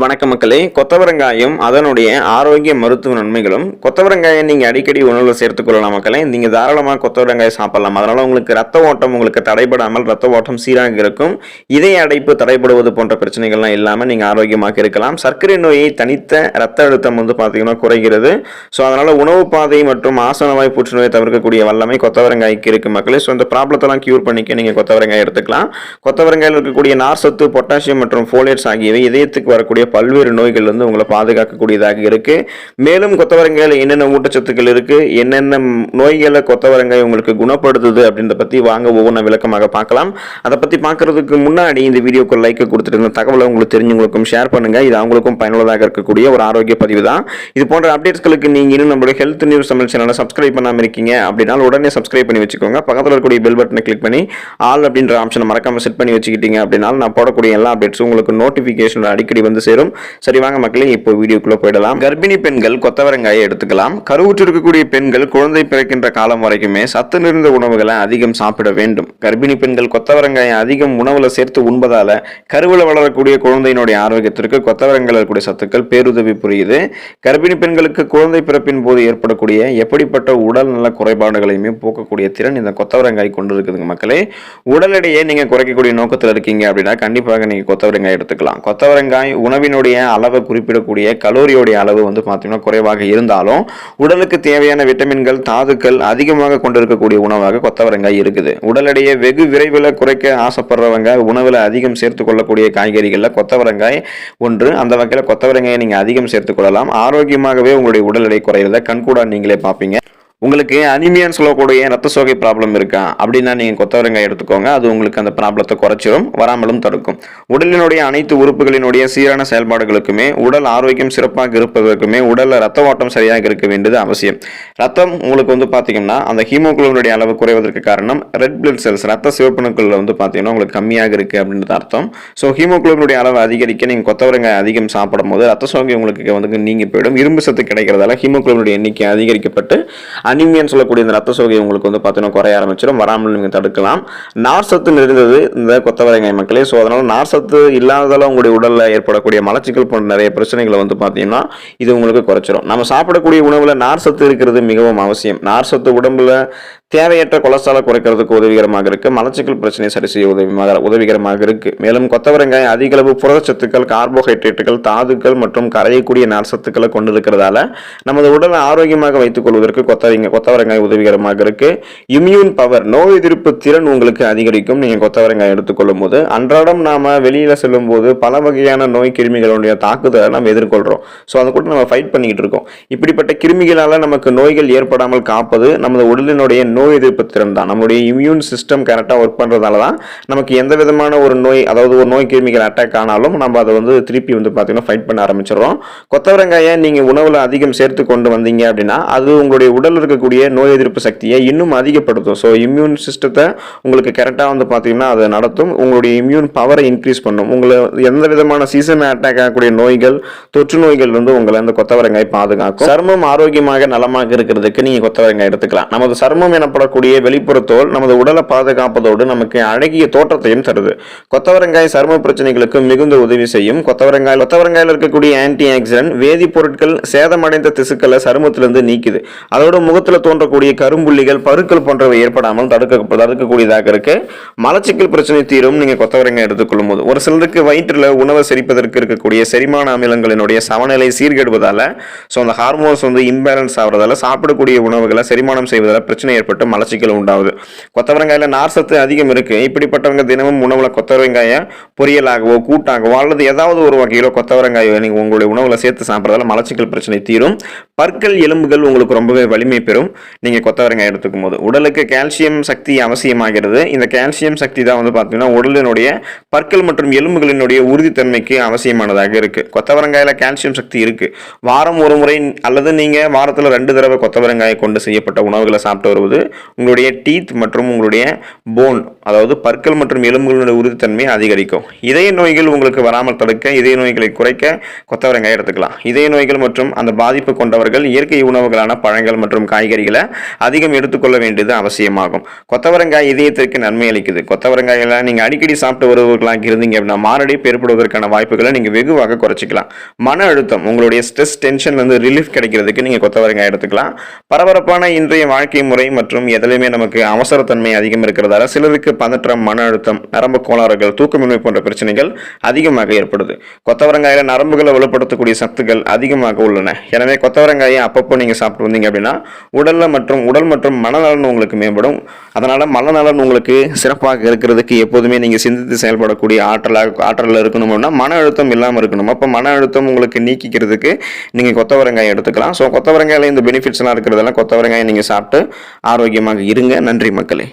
வணக்க மக்களே. கொத்தவரங்காயும் அதனுடைய ஆரோக்கிய மருத்துவ நன்மைகளும் கொத்தவரங்காயை நீங்கள் அடிக்கடி உணவில் சேர்த்துக்கொள்ளலாம் மக்களே. நீங்கள் தாராளமாக கொத்தவரங்காயை சாப்பிடலாம். அதனால் உங்களுக்கு ரத்த ஓட்டம் உங்களுக்கு தடைபடாமல் ரத்த ஓட்டம் சீராக இருக்கும். இதய அடைப்பு தடைபடுவது போன்ற பிரச்சனைகள்லாம் இல்லாமல் நீங்கள் ஆரோக்கியமாக இருக்கலாம். சர்க்கரை நோயை தனித்த ரத்த அழுத்தம் வந்து பார்த்தீங்கன்னா குறைகிறது. ஸோ அதனால் உணவு பாதை மற்றும் ஆசனவாய் புற்றுநோயை தவிர்க்கக்கூடிய வல்லமை கொத்தவரங்காய்க்கு இருக்குது மக்களே. ஸோ இந்த ப்ராப்ளத்தெல்லாம் க்யூர் பண்ணிக்க நீங்கள் கொத்தவரங்காய் எடுத்துக்கலாம். கொத்தவரங்காயில் இருக்கக்கூடிய நார்சத்து பொட்டாசியம் மற்றும் ஃபோலேட்ஸ் ஆகியவை இதயத்துக்கு வரக்கூடிய பல்வேறு நோய்கள் வந்து உங்களை பாதுகாக்கக்கூடியதாக இருக்கு. மேலும் கொத்தவரங்காயில் என்னென்ன ஊட்டச்சத்துக்கள் இருக்கு என்னென்ன நோய்களை கொத்தவரங்காய் உங்களுக்கு குணப்படுத்துது அப்படின்றத பத்தி வாங்க ஒவ்வொன்றா விளக்கமாக பார்க்கலாம். அதை பத்தி பார்க்கறதுக்கு முன்னாடி இந்த வீடியோக்கு லைக் கொடுத்துட்டு இருந்த தகவலை உங்களுக்கு தெரிஞ்சவங்களுக்கும் ஷேர் பண்ணுங்க. இது அவங்களுக்கும் பயனுள்ளதாக இருக்கக்கூடிய ஒரு ஆரோக்கிய பதிவு தான். இது போன்ற அப்டேட்ஸ்களுக்கு நீங்க இன்னும் நம்மளுடைய ஹெல்த் நியூஸ் தமிழ் சேனலை சப்ஸ்கிரைப் பண்ணாம இருக்கீங்க அப்படின்னா உடனே சப்ஸ்கிரைப் பண்ணி வச்சுக்கோங்க. பக்கத்தில் இருக்கக்கூடிய பெல் பட்டனை கிளிக் பண்ணி ஆல் அப்படின்ற ஆப்ஷனை மறக்காம செட் பண்ணி வச்சுக்கிட்டீங்க அப்படின்னா நான் போடக்கூடிய எல்லா அப்டேட்ஸும் உங்களுக்கு நோட்டிஃபிகேஷன் அடிக்கடி வந்து சேரும். சரி வாங்க மக்களே இப்போ வீடியோக்குள்ள போயிடலாம். கர்ப்பிணி பெண்கள் கொத்தவரங்காயை எடுத்துக்கலாம். கருவுற்று இருக்கக்கூடிய பெண்கள் குழந்தை பிறக்கின்ற காலம் வரைக்குமே சத்து நிறைந்த உணவுகளை அதிகம் சாப்பிட வேண்டும். கர்ப்பிணி பெண்கள் கொத்தவரங்காயை அதிகம் உணவுல சேர்த்து உண்பதால கருவில் வளரக்கூடிய குழந்தையினுடைய ஆரோக்கியத்திற்கு கொத்தவரங்காயில் இருக்கக்கூடிய சத்துக்கள் பேருதவி புரியுது. கர்ப்பிணி பெண்களுக்கு குழந்தை பிறப்பின் போது ஏற்படக்கூடிய எப்படிப்பட்ட உடல் நல குறைபாடுகளையுமே போக்கக்கூடிய திறன் இந்த கொத்தவரங்காய் கொண்டு இருக்குதுங்க மக்களே. உடல் எடையை நீங்க குறைக்கக்கூடிய நோக்கத்தில் இருக்கீங்க அப்படின்னா கண்டிப்பாக நீங்க கொத்தவரங்காய் எடுத்துக்கலாம். கொத்தவரங்காய் உணவு உணவினுடைய அளவை குறிப்பிடக்கூடிய கலோரியோடைய அளவு வந்து பார்த்தீங்கன்னா குறைவாக இருந்தாலும் உடலுக்கு தேவையான விட்டமின்கள் தாதுக்கள் அதிகமாக கொண்டிருக்கக்கூடிய உணவாக கொத்தவரங்காய் இருக்குது. உடல் எடையை வெகு விரைவில் குறைக்க ஆசைப்படுறவங்க உணவில் அதிகம் சேர்த்து கொள்ளக்கூடிய காய்கறிகளில் கொத்தவரங்காய் ஒன்று. அந்த வகையில் கொத்தவரங்காயை நீங்கள் அதிகம் சேர்த்து கொள்ளலாம். ஆரோக்கியமாகவே உங்களுடைய உடல் எடை குறையிறத கண்கூடா நீங்களே பார்ப்பீங்க. உங்களுக்கு அனிமியான்னு சொல்லக்கூடிய ரத்த சோகை ப்ராப்ளம் இருக்கா? அப்படின்னா நீங்கள் கொத்தவரங்காய் எடுத்துக்கோங்க. அது உங்களுக்கு அந்த ப்ராப்ளத்தை குறைச்சிரும் வராமலும் தடுக்கும். உடலினுடைய அனைத்து உறுப்புகளினுடைய சீரான செயல்பாடுகளுக்குமே உடல் ஆரோக்கியம் சிறப்பாக இருப்பதற்குமே உடலில் ரத்த ஓட்டம் சரியாக இருக்க வேண்டியது அவசியம். ரத்தம் உங்களுக்கு வந்து பார்த்தீங்கன்னா அந்த ஹீமோகுளோபினுடைய அளவு குறைவதற்கு காரணம் ரெட் பிளட் செல்ஸ் ரத்த சிவப்பணுக்களில் வந்து பார்த்தீங்கன்னா உங்களுக்கு கம்மியாக இருக்குது அப்படின்றது அர்த்தம். ஸோ ஹீமோகுளோபினுடைய அளவு அதிகரிக்க நீங்கள் கொத்தவரங்காய் அதிகம் சாப்பிடும் போது ரத்த சோகை உங்களுக்கு வந்து நீங்கி போயிடும். இரும்பு சத்து கிடைக்கிறதால ஹீமோகுளோபினுடைய எண்ணிக்கை அதிகரிக்கப்பட்டு அனிமியான்னு சொல்லக்கூடிய இந்த ரத்த சோகை உங்களுக்கு வந்து பார்த்தீங்கன்னா குறைய ஆரம்பிச்சிடும். வராமல் நீங்கள் தடுக்கலாம். நார் சத்து நிறைந்தது இந்த கொத்தவரங்காய் மக்களே. ஸோ அதனால் நார் சத்து இல்லாததால் உங்களுடைய உடலில் ஏற்படக்கூடிய மலச்சிக்கல் போன்ற நிறைய பிரச்சனைகளை வந்து பார்த்தீங்கன்னா இது உங்களுக்கு குறைச்சிரும். நம்ம சாப்பிடக்கூடிய உணவில் நார் சத்து இருக்கிறது மிகவும் அவசியம். நார் சத்து உடம்புல தேவையற்ற கொலஸ்ட்ராலை குறைக்கிறதுக்கு உதவிகரமாக இருக்குது மலச்சிக்கல் பிரச்சனையை சரி செய்ய உதவிமாக உதவிகரமாக இருக்குது மேலும் கொத்தவரங்காய் அதிக அளவு புரதச்சத்துக்கள் கார்போஹைட்ரேட்டுகள் தாதுக்கள் மற்றும் கரையக்கூடிய நார்சத்துக்களை கொண்டு இருக்கிறதால நமது உடலை ஆரோக்கியமாக வைத்துக் கொள்வதற்கு கொத்தவரங்க கொத்தவரங்காய் உதவிகரமாக இருக்கு. இம்யூன் பவர் நோய் எதிர்ப்பு திறன் உங்களுக்கு அதிகரிக்கும். நீங்க கொத்தவரங்காய் எடுத்துக்கொள்ளும் போது அன்றாடம் நாம வெளியில செல்லும் போது பல வகையான நோய் கிருமிகளுடைய தாக்குதலை நம்ம எதிர்கொள்றோம். ஸோ அதை கூட நம்ம ஃபைட் பண்ணிக்கிட்டு இருக்கோம். இப்படிப்பட்ட கிருமிகளால நமக்கு நோய்கள் ஏற்படாமல் காப்பது நமது உடலினுடைய நோய் எதிர்ப்பு திறன் தான். நம்மளுடைய இம்யூன் சிஸ்டம் கரெக்டாக ஒர்க் பண்ணுறதால தான் நமக்கு எந்த விதமான ஒரு நோய் அதாவது ஒரு நோய் கிருமிகள் அட்டாக் ஆனாலும் நம்ம அதை வந்து திருப்பி வந்து பார்த்தீங்கன்னா ஃபைட் பண்ண ஆரம்பிச்சிடுறோம். கொத்தவரங்காயை நீங்கள் உணவில் அதிகம் சேர்த்து கொண்டு வந்தீங்க அப்படின்னா அது உங்களுடைய உடல் இருக்கக்கூடிய நோய் எதிர்ப்பு சக்தியை இன்னும் அதிகப்படுத்தும். ஸோ இம்யூன் சிஸ்டத்தை உங்களுக்கு கரெக்டாக வந்து பார்த்தீங்கன்னா அதை நடத்தும். உங்களுடைய இம்யூன் பவரை இன்க்ரீஸ் பண்ணும். உங்களை எந்த விதமான சீசன் அட்டாக் ஆகக்கூடிய நோய்கள் தொற்று நோய்கள் வந்து உங்களை அந்த கொத்தவரங்காய் பாதுகாக்கும். சர்மம் ஆரோக்கியமாக நலமாக இருக்கிறதுக்கு நீங்கள் கொத்தவரங்காய் எடுத்துக்கலாம். நமது சர்மம் எனப்படக்கூடிய வெளிப்புற தோல் நமது உடலை பாதுகாப்பதோடு நமக்கு அழகிய தோற்றத்தையும் தருது. கொத்தவரங்காய் சர்ம பிரச்சனைகளுக்கு மிகுந்த உதவி செய்யும். கொத்தவரங்காய் கொத்தவரங்காயில் இருக்கக்கூடிய ஆன்டி ஆக்சிடென்ட் வேதிப்பொருட்கள் சேதமடைந்த திசுக்களை சருமத்திலிருந்து நீக்குது. அதோட முக முகத்தில் தோன்றக்கூடிய கரும்புள்ளிகள் பருக்கள் போன்றவை ஏற்படாமல் தடுக்க தடுக்கக்கூடியதாக இருக்கு. மலச்சிக்கல் பிரச்சனை தீரும் நீங்க கொத்தவரங்காய் எடுத்துக்கொள்ளும் போது ஒரு சிலருக்கு வயிற்றில் உணவை செரிப்பதற்கு இருக்கக்கூடிய செரிமான அமிலங்களினுடைய சமநிலை சீர்கெடுவதால ஸோ அந்த ஹார்மோன்ஸ் வந்து இம்பேலன்ஸ் ஆகிறதால சாப்பிடக்கூடிய உணவுகளை செரிமானம் செய்வதால் பிரச்சனை ஏற்பட்டு மலச்சிக்கல் உண்டாகுது. கொத்தவரங்காயில நார் சத்து அதிகம் இருக்கு. இப்படிப்பட்டவங்க தினமும் உணவுல கொத்தவரங்காயை பொரியலாகவோ கூட்டாகவோ அல்லது ஏதாவது ஒரு வகையிலோ கொத்தவரங்காயோ நீங்க உங்களுடைய உணவுல சேர்த்து சாப்பிட்றதால மலச்சிக்கல் பிரச்சனை தீரும். பற்கள் எலும்புகள் உங்களுக்கு ரொம்பவே வலிமை பெறும் நீங்க கொத்தவரங்காய் எடுத்துக்கும் போது. உடலுக்கு கால்சியம் சக்தி அவசியமாகிறது. இந்த கால்சியம் சக்தி தான் வந்து பார்த்தீங்கன்னா உடலினுடைய பற்கள் மற்றும் எலும்புகளினுடைய உறுதித்தன்மைக்கு அவசியமானதாக இருக்கு. கொத்தவரங்காயில கால்சியம் சக்தி இருக்கு. வாரம் ஒரு முறை அல்லது நீங்கள் வாரத்தில் ரெண்டு தடவை கொத்தவரங்காயை கொண்டு செய்யப்பட்ட உணவுகளை சாப்பிட்டு வருவது உங்களுடைய டீத் மற்றும் உங்களுடைய போன் அதாவது பற்கள் மற்றும் எலும்புகளுடைய உறுதித்தன்மை அதிகரிக்கும். இதய நோய்கள் உங்களுக்கு வராமல் தடுக்க இதய நோய்களை குறைக்க கொத்தவரங்காய் எடுத்துக்கலாம். இதய நோய்கள் மற்றும் அந்த பாதிப்பு கொண்டவர்கள் இயற்கை உணவுகளான பழங்கள் மற்றும் காய்கறிகளை அதிகம் எடுத்துக்கொள்ள வேண்டியது அவசியமாகும். கொத்தவரங்காய் இதயத்திற்கு நன்மை அளிக்குது. கொத்தவரங்காயில் நீங்கள் அடிக்கடி சாப்பிட்டு வருவர்களாக இருந்தீங்க அப்படின்னா மாரடைப்பு ஏற்படுவதற்கான வாய்ப்புகளை நீங்கள் வெகுவாக குறைச்சிக்கலாம். மன அழுத்தம் உங்களுடைய ஸ்ட்ரெஸ் டென்ஷன்லேருந்து ரிலீஃப் கிடைக்கிறதுக்கு நீங்கள் கொத்தவரங்காய் எடுத்துக்கலாம். பரபரப்பான இன்றைய வாழ்க்கை முறை மற்றும் எதுலையுமே நமக்கு அவசரத்தன்மை அதிகம் இருக்கிறதால சிலருக்கு பதற்றம் மன அழுத்தம் நரம்பு கோளாறுகள் தூக்கமின்மை போன்ற பிரச்சனைகள் அதிகமாக ஏற்படுது. கொத்தவரங்காயில் நரம்புகளை வலுப்படுத்தக்கூடிய சத்துக்கள் அதிகமாக உள்ளன. எனவே கொத்தவரங்காயை அப்பப்போ நீங்கள் சாப்பிட்டு வந்தீங்க அப்படின்னா உடலில் மற்றும் உடல் மற்றும் மனநலன் உங்களுக்கு மேம்படும். அதனால் மனநலன் உங்களுக்கு சிறப்பாக இருக்கிறதுக்கு எப்போதுமே நீங்கள் சிந்தித்து செயல்படக்கூடிய ஆற்றலாக ஆற்றலில் இருக்கணும்னா மன அழுத்தம் இல்லாமல் இருக்கணும். அப்போ மன அழுத்தம் உங்களுக்கு நீக்கிக்கிறதுக்கு நீங்கள் கொத்தவரங்காய் எடுத்துக்கலாம். ஸோ கொத்தவரங்காயில் இந்த பெனிஃபிட்ஸ்லாம் இருக்கிறதெல்லாம் கொத்தவரங்காயை நீங்கள் சாப்பிட்டு ஆரோக்கியமாக இருங்க. நன்றி மக்களே.